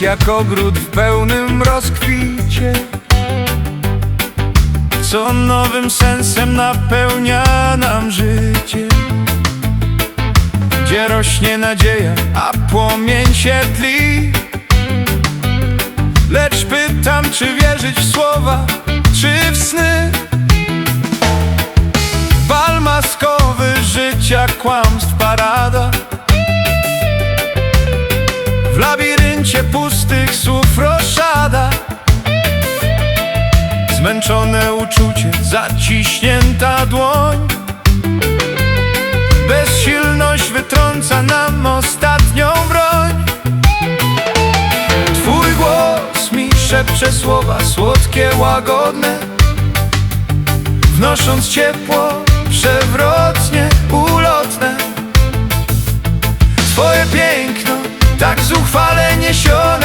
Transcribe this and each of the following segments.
jak ogród w pełnym rozkwicie. Co nowym sensem napełnia nam życie. Gdzie rośnie nadzieja, a płomień się tli. Lecz pytam, czy wierzyć w słowa, czy w sny. Bal maskowy życia, kłamstw Uczucie, zaciśnięta dłoń. Bezsilność wytrąca nam ostatnią broń. Twój głos mi szepcze słowa słodkie, łagodne. Wnosząc ciepło, przewrotnie, ulotne. Twoje piękno, tak zuchwale niesione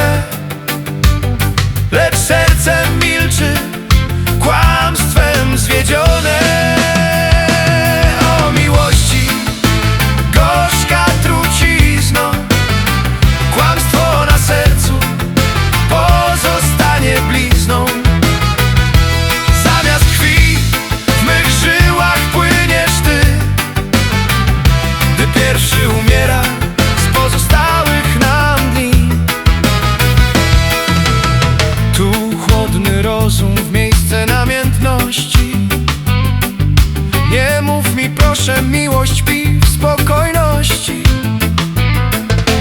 proszę miłość pi w spokojności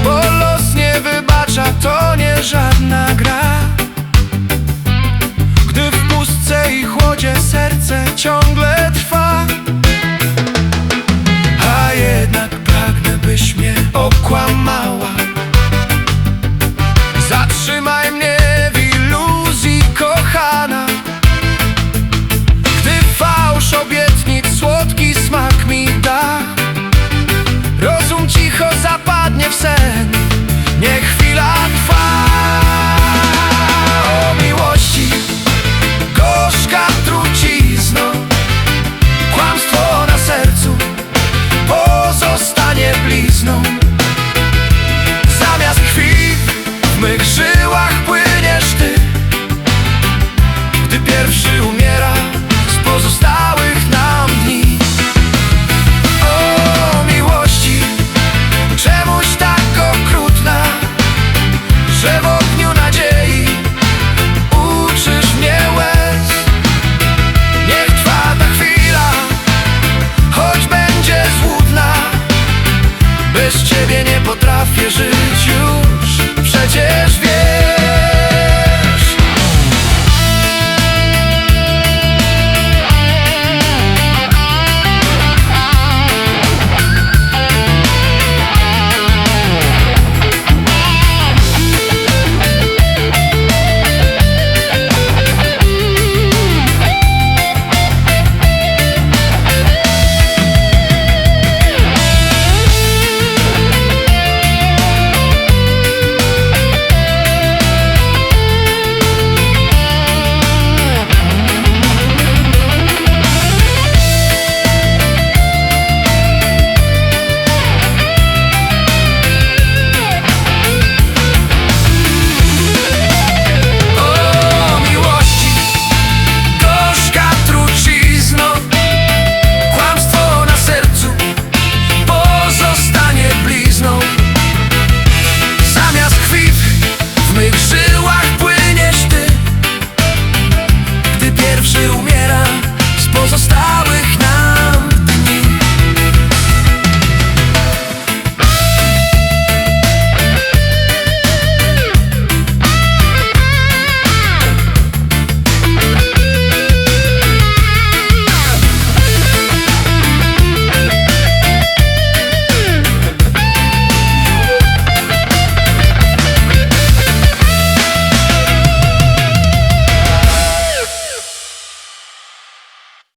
Bo los nie wybacza, to nie żadna gra. Gdy w pustce i chłodzie serce ciągle trwa A jednak pragnę byś mnie okłamała sad